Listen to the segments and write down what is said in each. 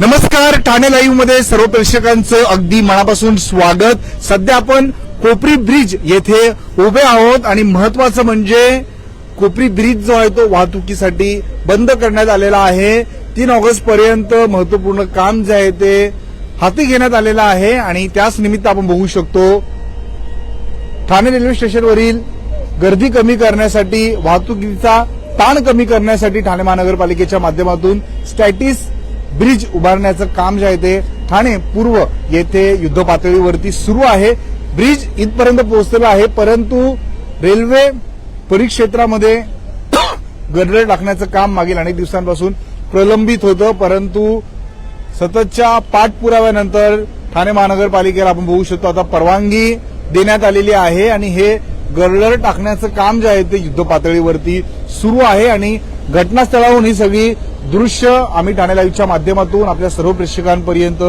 नमस्कार ठाणे लाईव्हमध्ये सर्व प्रेक्षकांचं अगदी मनापासून स्वागत. सध्या आपण कोपरी ब्रिज येथे उभे आहोत आणि महत्वाचं म्हणजे कोपरी ब्रिज जो आहे तो वाहतुकीसाठी बंद करण्यात आलेला आहे. तीन ऑगस्ट पर्यंत महत्त्वपूर्ण काम जे आहे ते हाती घेण्यात आलेलं आहे आणि त्याच निमित्त आपण बघू शकतो ठाणे रेल्वे स्टेशनवरील गर्दी कमी करण्यासाठी वाहतुकीचा ताण कमी करण्यासाठी ठाणे महानगरपालिकेच्या माध्यमातून स्टॅटिस ब्रिज उभारण्याचं काम जे आहे ते ठाणे पूर्व येथे युद्ध पातळीवरती सुरू आहे. ब्रिज इथपर्यंत पोहोचलेलं आहे परंतु रेल्वे परिक्षेत्रामध्ये गडर टाकण्याचं काम मागील अनेक दिवसांपासून प्रलंबित होतं परंतु सततच्या पाठपुराव्यानंतर ठाणे महानगरपालिकेला आपण बघू शकतो आता परवानगी देण्यात आलेली आहे आणि हे गर्डर टाकण्याचं काम जे आहे ते युद्ध पातळीवरती सुरू आहे आणि घटनास्थळाहून ही सगळी दृश्य आम्ही ठाणे लाईव्हच्या माध्यमातून आपल्या सर्व प्रेक्षकांपर्यंत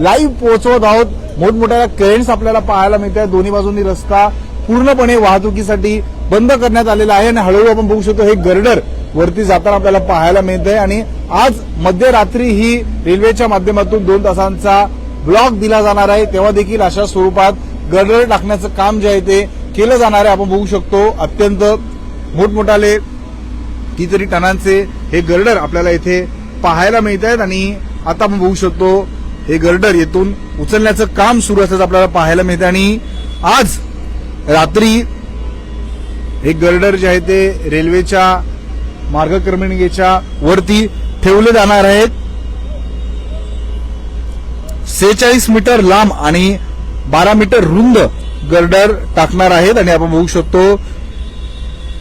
लाईव्ह पोहोचवत आहोत. मोठमोठ्या क्रेन्स आपल्याला पाहायला मिळत दोन्ही बाजूंनी रस्ता पूर्णपणे वाहतुकीसाठी बंद करण्यात आलेला आहे आणि हळूहळू आपण बघू शकतो हे गर्डर वरती जाताना आपल्याला पाहायला मिळत आहे. आणि आज मध्यरात्री ही रेल्वेच्या माध्यमातून दोन तासांचा ब्लॉक दिला जाणार आहे. तेव्हा देखील अशा स्वरूपात गर्डर टाकण्याचं काम जे आहे ते केलं जाणार आहे. आपण बघू शकतो अत्यंत मोठमोठाले कितीतरी टनांचे हे गर्डर आपल्याला इथे पाहायला मिळत आहेत आणि आता आपण बघू शकतो हे गर्डर येथून उचलण्याचं काम सुरू असल्याचं आपल्याला पाहायला मिळतं आणि आज रात्री हे गर्डर जे आहे ते रेल्वेच्या मार्गक्रमणिकेच्या वरती ठेवले जाणार आहेत. सेहेचाळीस मीटर लांब आणि बारा मीटर रुंद गर्डर टाकणार आहेत आणि आपण बघू शकतो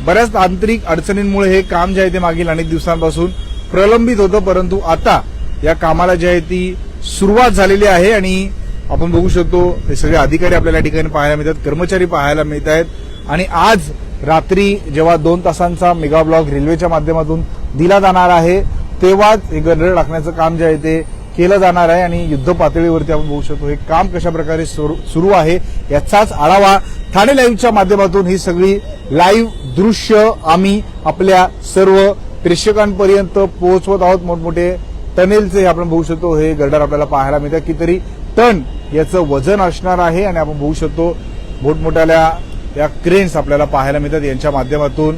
बऱ्याच तांत्रिक अडचणींमुळे हे काम जे आहे ते मागील अनेक दिवसांपासून प्रलंबित होतं परंतु आता या कामाला जी आहे ती सुरुवात झालेली आहे आणि आपण बघू शकतो हे सगळे अधिकारी आपल्याला या ठिकाणी पाहायला मिळतात कर्मचारी पाहायला मिळत आहेत. आणि आज रात्री जेव्हा दोन तासांचा मेगा ब्लॉक रेल्वेच्या माध्यमातून दिला जाणार आहे तेव्हाच हे गरड टाकण्याचं काम जे आहे ते केलं जाणार आहे आणि युद्ध पातळीवरती आपण बघू शकतो हे काम कशाप्रकारे सुरू सुरू आहे याचाच आढावा ठाणे लाईव्हच्या माध्यमातून ही सगळी लाईव्ह दृश्य आम्ही आपल्या सर्व प्रेक्षकांपर्यंत पोहोचवत आहोत. मोठमोठे टनेलचे हे आपण बघू शकतो. हे गर्डर आपल्याला पाहायला मिळतात. कितीतरी टन याचं वजन असणार आहे आणि आपण बघू शकतो मोठमोठ्याल्या या क्रेन्स आपल्याला पाहायला मिळतात. यांच्या माध्यमातून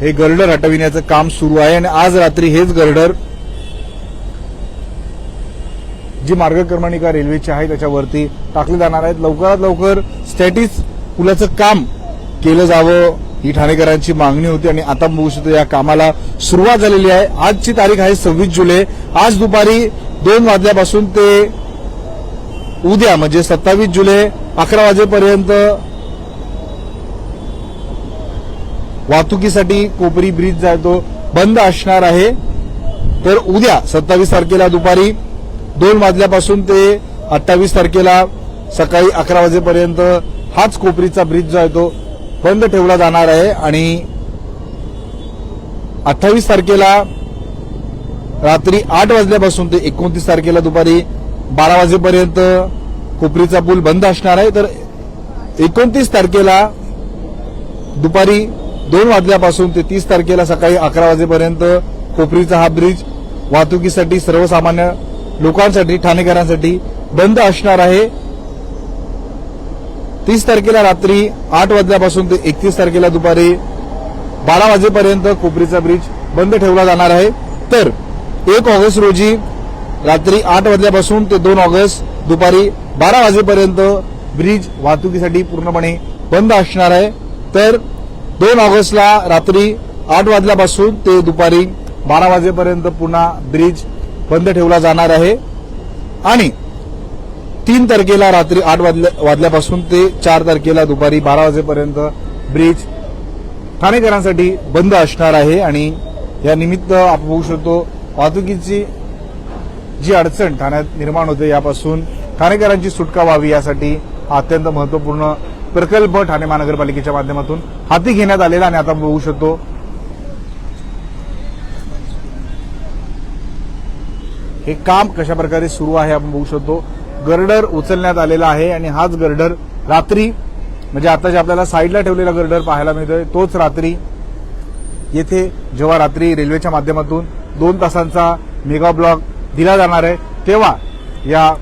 हे गर्डर हटविण्याचं काम सुरू आहे आणि आज रात्री हेच गर्डर जी मार्गक्रमणिका रेल्वेची आहे त्याच्यावरती टाकले जाणार आहेत. लवकरात लवकर स्टॅटिस पुलाचं काम केलं जावं ही ठाणेकरांची मागणी होती आणि आता बघू शकतो या कामाला सुरुवात झालेली आहे. आजची तारीख आहे सव्वीस जुलै. आज दुपारी दोन वाजल्यापासून ते उद्या म्हणजे सत्तावीस जुलै अकरा वाजेपर्यंत वाहतुकीसाठी कोपरी ब्रिज जातो तो बंद असणार आहे. तर उद्या सत्तावीस तारखेला दुपारी दोन वाजल्यापासून ते अठ्ठावीस तारखेला सकाळी अकरा वाजेपर्यंत हाच कोपरीचा ब्रिज जो आहे तो बंद ठेवला जाणार आहे आणि अठ्ठावीस तारखेला रात्री आठ वाजल्यापासून ते एकोणतीस तारखेला दुपारी बारा वाजेपर्यंत कोपरीचा पूल बंद असणार आहे. तर एकोणतीस तारखेला दुपारी दोन वाजल्यापासून ते तीस तारखेला सकाळी अकरा वाजेपर्यंत कोपरीचा हा ब्रिज वाहतुकीसाठी सर्वसामान्य लोकांसाठी ठाणेकरांसाठी बंद असणार आहे. तीस तारखेला रात्री आठ वाजल्यापासून ते एकतीस तारखेला दुपारी बारा वाजेपर्यंत कोपरीचा ब्रिज बंद ठेवला जाणार आहे. तर एक ऑगस्ट रोजी रात्री आठ वाजल्यापासून ते दोन ऑगस्ट दुपारी बारा वाजेपर्यंत ब्रिज वाहतुकीसाठी पूर्णपणे बंद असणार आहे. तर दोन ऑगस्टला रात्री आठ वाजल्यापासून ते दुपारी बारा वाजेपर्यंत पुन्हा ब्रिज बंद ठेवला जाणार आहे. आणि तीन तारखेला रात्री आठ वाजल्या वाजल्यापासून ते चार तारखेला दुपारी बारा वाजेपर्यंत ब्रिज ठाणेकरांसाठी बंद असणार आहे. आणि या निमित्त आपण बघू शकतो वाहतुकीची जी अडचण ठाण्यात निर्माण होते यापासून ठाणेकरांची सुटका व्हावी यासाठी हा अत्यंत महत्त्वपूर्ण प्रकल्प ठाणे महानगरपालिकेच्या माध्यमातून हाती घेण्यात आलेला आणि आता आपण बघू शकतो हे काम कशा प्रकारे सुरू आहे आपण बघू शकतो. गर्डर उचलण्यात आलेला आहे आणि हाच गर्डर रात्री म्हणजे आता जे आपल्याला साईडला ठेवलेला गर्डर पाहायला मिळतोय तोच रात्री येथे जेव्हा रात्री रेल्वेच्या माध्यमातून दोन तासांचा मेगा ब्लॉक दिला जाणार आहे तेव्हा या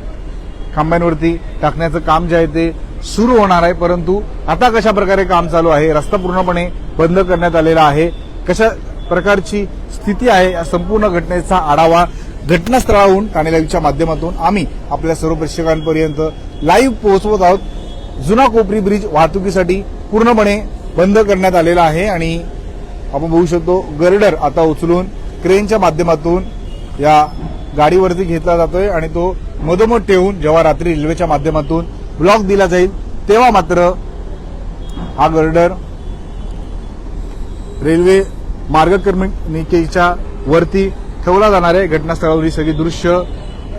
खांब्यांवरती टाकण्याचं काम जे आहे ते सुरू होणार आहे. परंतु आता कशा प्रकारे काम चालू आहे रस्ता पूर्णपणे बंद करण्यात आलेला आहे कशा प्रकारची स्थिती आहे या संपूर्ण घटनेचा आढावा घटनास्थळाहून ठाणे लाईव्हच्या माध्यमातून आम्ही आपल्या सर्व प्रेक्षकांपर्यंत लाईव्ह पोहोचवत आहोत. जुना कोपरी ब्रिज वाहतुकीसाठी पूर्णपणे बंद करण्यात आलेला आहे आणि आपण बघू शकतो गर्डर आता उचलून क्रेनच्या माध्यमातून या गाडीवरती घेतला जातोय आणि तो मधोमध ठेवून जेव्हा रात्री रेल्वेच्या माध्यमातून ब्लॉक दिला जाईल तेव्हा मात्र हा गर्डर रेल्वे मार्गक्रमणिकेच्या वरती ठेवला जाणार आहे. घटनास्थळावरील सगळी दृश्य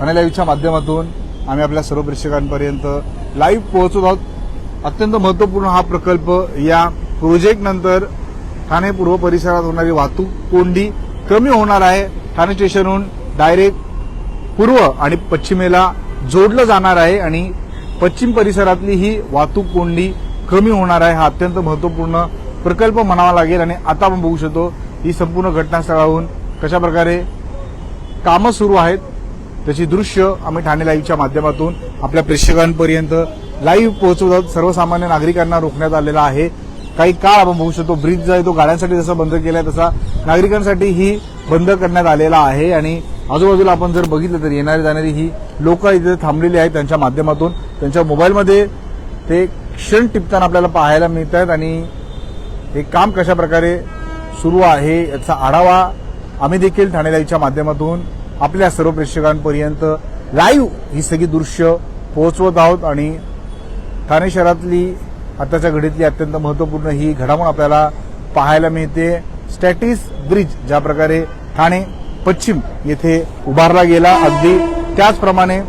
आणि लाईव्हच्या माध्यमातून आम्ही आपल्या सर्व प्रेक्षकांपर्यंत लाईव्ह पोहोचत आहोत. अत्यंत महत्त्वपूर्ण हा प्रकल्प या प्रोजेक्ट नंतर ठाणे पूर्व परिसरात होणारी वाहतूक कोंडी कमी होणार आहे. ठाणे स्टेशनहून डायरेक्ट पूर्व आणि पश्चिमेला जोडलं जाणार आहे आणि पश्चिम परिसरातली ही वाहतूक कोंडी कमी होणार आहे. हा अत्यंत महत्त्वपूर्ण प्रकल्प म्हणावा लागेल आणि आता आपण बघू शकतो ही संपूर्ण घटनास्थळाहून कशा प्रकारे कामं सुरू आहेत त्याची दृश्य आम्ही ठाणे लाईव्हच्या माध्यमातून आपल्या प्रेक्षकांपर्यंत लाईव्ह पोहोचवत आहोत. सर्वसामान्य नागरिकांना रोखण्यात आलेला आहे. काही काळ आपण बघू शकतो ब्रिज जो आहे तो गाड्यांसाठी जसा बंद केलाय तसा नागरिकांसाठी ही बंद करण्यात आलेला आहे. आणि आजूबाजूला आपण जर बघितलं तर येणारी जाणारी ही लोक इथे थांबलेली आहेत त्यांच्या माध्यमातून. त्यांच्या मोबाईलमध्ये ते क्षण टिपताना आपल्याला पाहायला मिळत आहेत आणि हे काम कशा प्रकारे सुरू आहे याचा आढावा आम्ही देखील ठाणे लाईव्हच्या माध्यमातून आपल्या सर्व प्रेक्षकांपर्यंत लाईव्ह ही सगळी दृश्य पोहोचवत आहोत आणि ठाणे शहरातली आताच्या घडीतली अत्यंत महत्त्वपूर्ण ही घडामोड आपल्याला पाहायला मिळते. स्टॅटिस ब्रिज ज्या प्रकारे ठाणे पश्चिम येथे उभारला गेला. अगदी त्याचप्रमाणे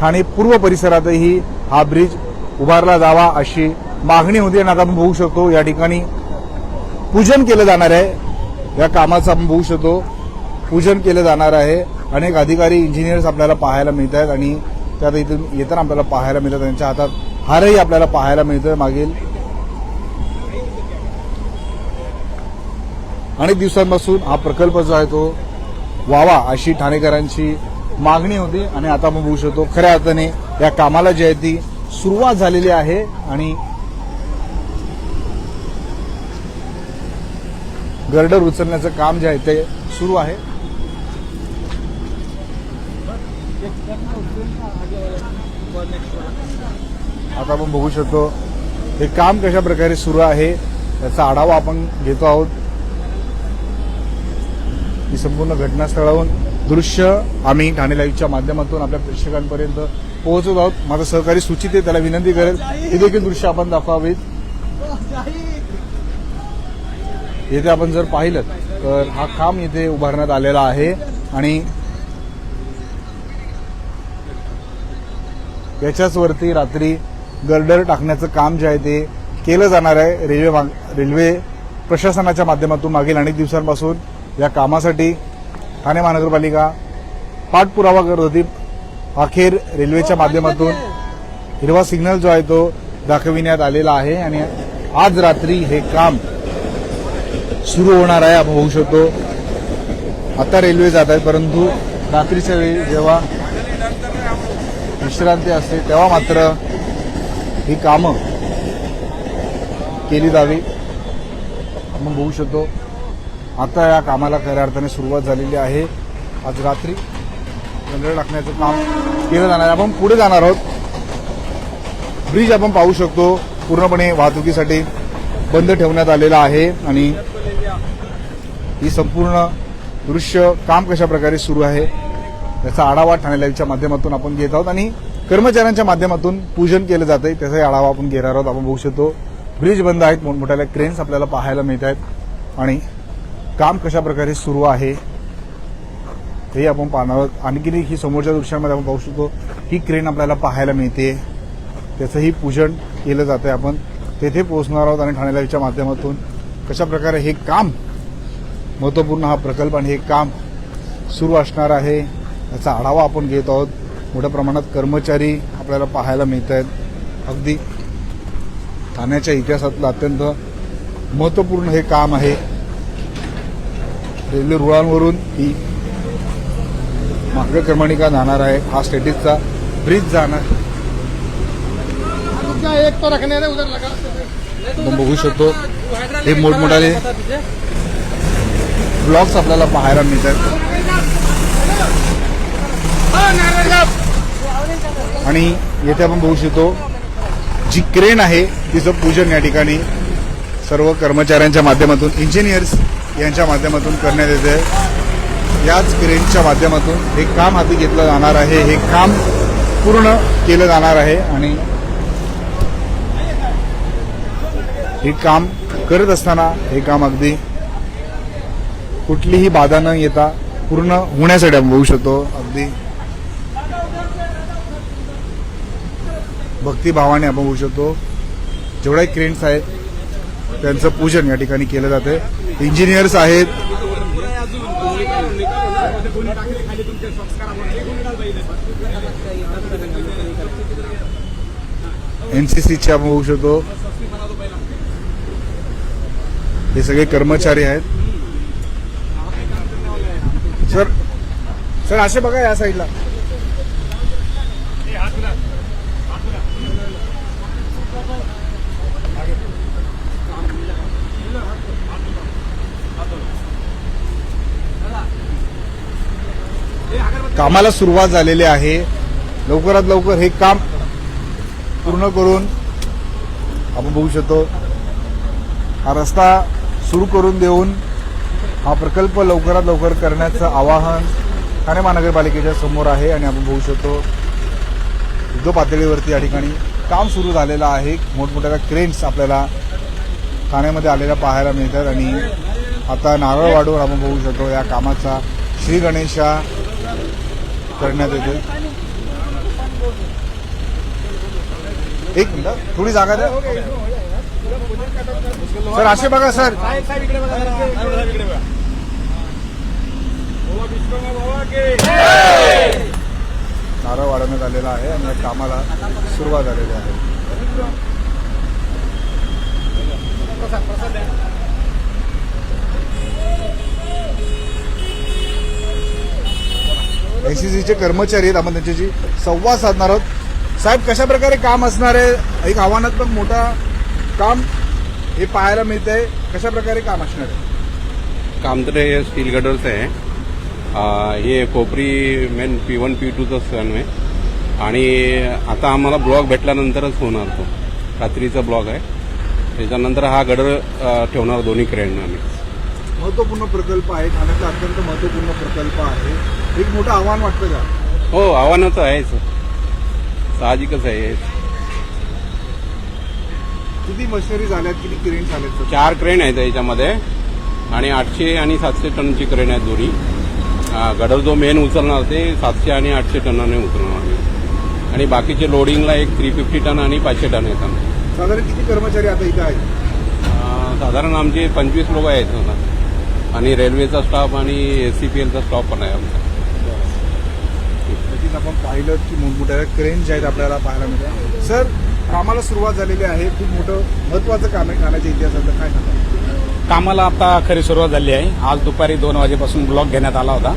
ठाणे पूर्व परिसरातही हा ब्रिज उभारला जावा अशी मागणी होती आणि आता आपण बघू शकतो या ठिकाणी पूजन केलं जाणार आहे. या कामाचा आपण बघू शकतो. पूजन केलं जाणार आहे. अनेक अधिकारी इंजिनियर्स आपल्याला पाहायला मिळत आहेत आणि त्यात इथून येताना आपल्याला पाहायला मिळतात त्यांच्या हातात हारही आपल्याला पाहायला मिळतं मागील अनेक दिवसांपासून हा प्रकल्प जो आहे तो व्हावा अशी ठाणेकरांची मागणी होती आणि आता आपण बघू शकतो खऱ्या अर्थाने या कामाला जी आहे ती सुरुवात झालेली आहे आणि गर्डर उचलण्याचं काम जे आहे ते सुरू आहे. आता आपण बघू शकतो हे काम कशा प्रकारे सुरू आहे याचा आढावा आपण घेतो आहोत. ही संपूर्ण घटनास्थळाहून दृश्य आम्ही ठाणे लाईव्हच्या माध्यमातून आपल्या प्रेक्षकांपर्यंत पोहोचत आहोत. माझा सहकारी सूचित आहे त्याला विनंती करेल हे देखील दृश्य आपण दाखवावीत. येथे आपण जर पाहिलं तर हा काम इथे उभारण्यात आलेला आहे आणि याच्याच वरती रात्री गर्डर टाकण्याचं काम जे आहे ते केलं जाणार आहे. रेल्वे रेल्वे प्रशासनाच्या माध्यमातून मागील अनेक दिवसांपासून या कामासाठी ठाणे महानगरपालिका पाठपुरावा करत होती. अखेर रेल्वेच्या माध्यमातून हिरवा सिग्नल जो आहे तो दाखविण्यात आलेला आहे आणि आज रात्री हे काम सुरू होणार आहे आपण होऊ शकतो. आता रेल्वे जात आहेत परंतु रात्रीच्या वेळी जेव्हा विश्रांती असते तेव्हा मात्र ही कामं केली जावी. आपण होऊ शकतो आता या कामाला खऱ्या अर्थाने सुरुवात झालेली आहे. आज रात्री गंधळ टाकण्याचं काम केलं जाणार आहे. आपण पुढे जाणार आहोत. ब्रिज आपण पाहू शकतो पूर्णपणे वाहतुकीसाठी. बंद ठेवण्यात आलेला आहे आणि ही संपूर्ण दृश्य काम कशा प्रकारे सुरू आहे याचा आढावा ठाणे लाईव्हच्या माध्यमातून आपण घेत आहोत. आणि कर्मचाऱ्यांच्या माध्यमातून पूजन केलं जात आहे त्याचाही आढावा आपण घेणार आहोत. आपण बघू शकतो ब्रिज बंद आहेत मोठमोठ्या क्रेन्स आपल्याला पाहायला मिळत आहेत. आणि काम कशा प्रकारे सुरू आहे हे आपण पाहणार आहोत. आणखी ही समोरच्या दृश्यांमध्ये आपण पाहू शकतो ही क्रेन आपल्याला पाहायला मिळते. त्याचंही पूजन केलं जातं आहे आपण. तेथे पोहोचणार आहोत आणि ठाणे लाईव्हच्या माध्यमातून. कशा प्रकारे हे काम महत्त्वपूर्ण हा प्रकल्प आणि हे काम सुरू असणार आहे याचा आढावा आपण घेत आहोत. मोठ्या प्रमाणात कर्मचारी आपल्याला पाहायला मिळत आहेत अगदी ठाण्याच्या इतिहासातलं अत्यंत महत्त्वपूर्ण हे काम आहे. रेल्वे रुळांवरून ही मार्गक्रमणिका जाणार आहे. हा स्टेटिसचा ब्रिज जाणार. एक तो रखने उधर लगा. आपण बघू शकतो. हे मोठमोठाले ब्लॉग्स आपल्याला पाहायला मिळतात. आणि येथे आपण बघू शकतो जी क्रेन आहे तिचं पूजन या ठिकाणी सर्व कर्मचाऱ्यांच्या माध्यमातून इंजिनियर्स यांच्या माध्यमातून करण्यात येते. याच क्रेनच्या माध्यमातून हे काम हाती घेतलं जाणार आहे. हे काम पूर्ण केलं जाणार आहे आणि हे काम करत असताना हे काम अगदी कुठलीही बाधा न येता पूर्ण होण्यासाठी आपण बघू शकतो. अगदी भक्तिभावाने आपण बघू शकतो. जेवढ्या क्रेन्स आहेत त्यांचं पूजन या ठिकाणी केलं जाते इंजिनियर्स आहेत. एनसीसीचे आपण बघू शकतो. हे सगळे कर्मचारी आहेत. सर सर असे बघा या साईडला. कामाला सुरुवात झालेली आहे. लवकरात लवकर हे काम पूर्ण करून आपण बघू शकतो. हा रस्ता सुरू करून देऊन हा प्रकल्प लवकरात लवकर करण्याचं आवाहन ठाणे महानगरपालिकेच्या समोर आहे आणि आपण बघू शकतो युद्ध पातळीवरती या ठिकाणी काम सुरू झालेलं आहे. मोठमोठ्या क्रेन्स आपल्याला ठाण्यामध्ये आलेल्या पाहायला मिळतात आणि आता नारळ वाढवून आपण बघू शकतो या कामाचा श्री गणेशा करण्यात येते एक मिनिट थोडी जागा द्या. सर असे बघा सर. नारा वाढवण्यात आलेला आहे आणि या कामाला सुरुवात झालेली आहे. एनसीसीचे कर्मचारी आहेत आपण त्यांच्याशी संवाद साधणार आहोत. साहेब कशा प्रकारे काम असणार आहे? एक आव्हानात्मक मोठा काम हे पाहायला मिळतंय. कशा प्रकारे काम असणार आहे? काम तर हे स्टील गडरचं आहे. हे कोपरी मेन पी वन पी टूचं सण आहे. आणि आता आम्हाला ब्लॉक भेटल्यानंतरच होणार तो. रात्रीचा ब्लॉक आहे. त्याच्यानंतर हा गडर ठेवणार दोन्ही क्रेन आम्ही. महत्त्वपूर्ण प्रकल्प आहे ठाण्याचा अत्यंत महत्त्वपूर्ण प्रकल्प आहे. एक मोठं आव्हान वाटतं का? हो आव्हानं तर आहेच. साहजिकच आहे किती मशिनरी झाल्यात किती क्रेन झाल्यात? चार क्रेन आहेत याच्यामध्ये. आणि आठशे आणि सातशे टनची क्रेन आहेत दोन्ही. गडर जो मेन उचलणार ते सातशे आणि आठशे टनाने उचलणार आम्ही आणि बाकीचे लोडिंगला एक थ्री फिफ्टी टन आणि पाचशे टन आहेत आमचे. साधारण किती कर्मचारी आता इथं आहेत? साधारण आमचे पंचवीस लोक आहेत आता. आणि रेल्वेचा स्टाफ आणि एससीपीएलचा स्टाफ पण आहे आमचा. आपण पाहिलं की मोठमोठ्या क्रेन जे आहेत आपल्याला पाहायला मिळतात. सर कामाला सुरुवात झालेली आहे. खूप मोठं महत्वाचं काम आहे ठाण्याच्या इतिहासातलं. काय सांगा कामाला आता खरी सुरुवात झाली आहे. आज दुपारी दोन वाजेपासून ब्लॉक घेण्यात आला होता.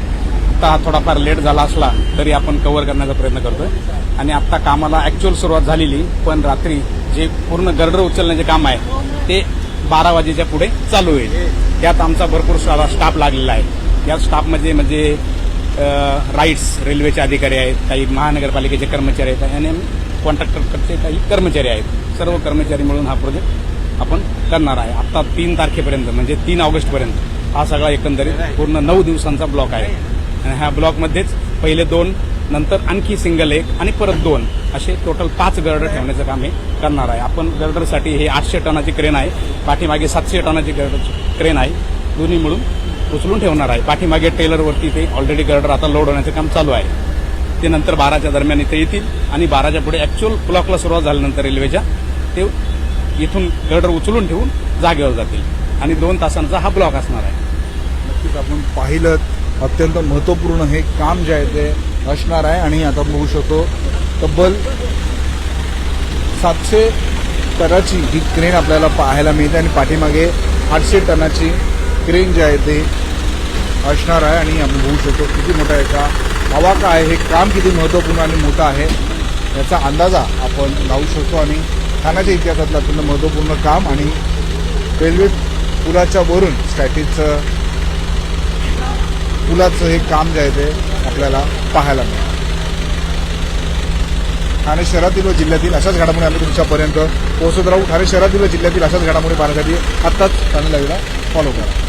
आता हा थोडाफार लेट झाला असला तरी आपण कव्हर करण्याचा प्रयत्न करतोय. आणि आता कामाला ऍक्च्युअल सुरुवात झालेली पण रात्री जे पूर्ण गर्डर उचलण्याचे काम आहे ते बारा वाजेच्या पुढे चालू होईल. त्यात आमचा भरपूर सारा स्टाफ लागलेला आहे. या स्टाफमध्ये म्हणजे राईट्स रेल्वेचे अधिकारी आहेत काही महानगरपालिकेचे कर्मचारी आहेत आणि कॉन्ट्रॅक्टरचे काही कर्मचारी आहेत. सर्व कर्मचारी मिळून हा प्रोजेक्ट आपण करणार आहे. आता तीन तारखेपर्यंत म्हणजे तीन ऑगस्टपर्यंत. हा सगळा एकंदरीत पूर्ण नऊ दिवसांचा ब्लॉक आहे. आणि ह्या ब्लॉकमध्येच पहिले दोन नंतर आणखी सिंगल एक आणि परत दोन असे टोटल पाच गर्डर ठेवण्याचं काम हे करणार आहे. आपण गर्डरसाठी हे आठशे टनाची क्रेन आहे. पाठीमागे सातशे टनाची गर्डर क्रेन आहे. दोन्ही मिळून उचलून ठेवणार आहे. पाठीमागे टेलरवरती ते ऑलरेडी गर्डर आता लोड होण्याचं काम चालू आहे. ते नंतर बाराच्या दरम्यान इथे येतील. आणि बाराच्या पुढे ऍक्च्युअल ब्लॉकला सुरुवात झाल्यानंतर रेल्वेच्या ते इथून गर्डर उचलून ठेवून जागेवर जातील. आणि दोन तासांचा हा ब्लॉक असणार आहे. नक्कीच आपण पाहिलं अत्यंत महत्त्वपूर्ण हे काम जे आहे ते असणार आहे. आणि आता बघू शकतो तब्बल सातशे टनाची ही क्रेन आपल्याला पाहायला मिळते. आणि पाठीमागे आठशे टनाची क्रेन जी आहे ते असणार आहे. आणि आपण बघू शकतो किती मोठा एका हवा काय हे काम किती महत्त्वपूर्ण आणि मोठं आहे याचा अंदाजा आपण लावू शकतो आणि ठाण्याच्या इतिहासातलं अत्यंत महत्त्वपूर्ण काम आणि रेल्वे पुलाच्या वरून स्टॅटिजचं पुलाचं हे काम जे आहे ते आपल्याला पाहायला मिळतं. ठाणे शहरातील व जिल्ह्यातील अशाच घडामोडी आम्ही तुमच्यापर्यंत पोहोचत राहू. ठाणे शहरातील व जिल्ह्यातील अशाच घडामोडी पाहण्यासाठी आत्ताच ठाणे लाईव्हला फॉलो करा.